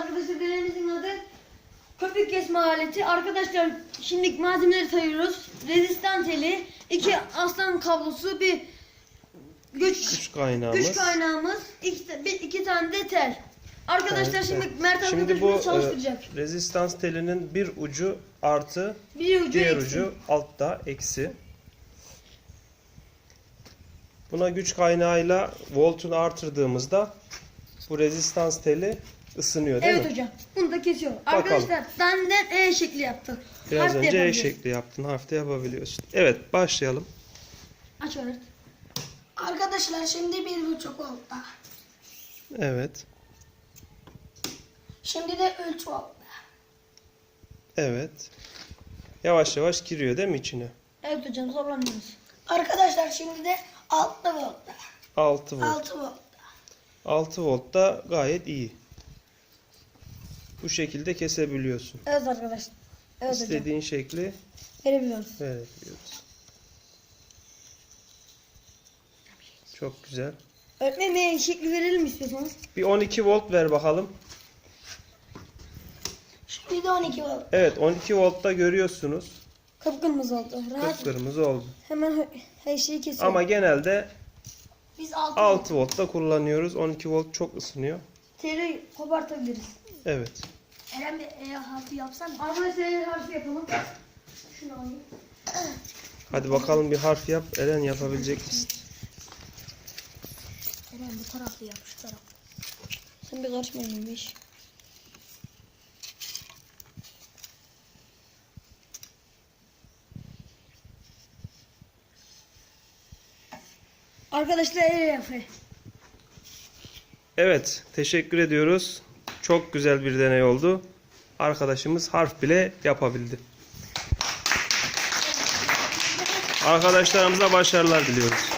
arkadaşlar deneyimizin adı köpük kesme aleti. Arkadaşlar şimdi malzemeleri sayıyoruz. Rezistan teli, iki aslan kablosu, bir güç Güç kaynağımız. güç kaynağımız, iki, bir, iki tane de tel. Arkadaşlar Evet, şimdi. Mert Şimdi bu arkadaşımız çalıştıracak. e, rezistans telinin bir ucu artı bir ucu diğer eksik. ucu altta eksi. Buna güç kaynağıyla voltunu artırdığımızda bu rezistans teli ısınıyor değil Evet mi? hocam. Bunu da kesiyor. Bakalım. Arkadaşlar benden E şekli yaptık. Biraz Harf de önce E şekli yaptın. Harfte yapabiliyorsun. Evet başlayalım. Aç öğret. Arkadaşlar şimdi bir buçuk oldu. Evet. Şimdi de üç oldu. Evet. Yavaş yavaş giriyor değil mi içine? Evet hocam zorlanıyoruz. Arkadaşlar şimdi de altı volt. 6 volt. Altı volt. 6 volt da gayet iyi. Bu şekilde kesebiliyorsun. Evet arkadaşlar. Evet hocam. İstediğin şekli Verebiliyoruz. verebiliyoruz. Çok güzel. Öğretmenim şekli verelim istiyorsanız. Bir 12 volt ver bakalım. Şimdi de 12 volt. Evet 12 voltta görüyorsunuz. Kıpkırmızı oldu. Rahat. Kıpkırmızı oldu. Hemen he- her şeyi kesiyor. Ama genelde Biz 6 6 voltta kullanıyoruz. 12 volt çok ısınıyor. Teri kopartabiliriz. Evet. Eren bir E harfi yapsana. Arkadaşlar el harfi yapalım. Şunu alayım. Hadi bakalım bir harf yap. Eren yapabilecek misin? Eren bu tarafı yap şu taraf. Sen bir karışmayın iş. Arkadaşlar el harfi. Evet, teşekkür ediyoruz. Çok güzel bir deney oldu. Arkadaşımız harf bile yapabildi. Arkadaşlarımıza başarılar diliyoruz.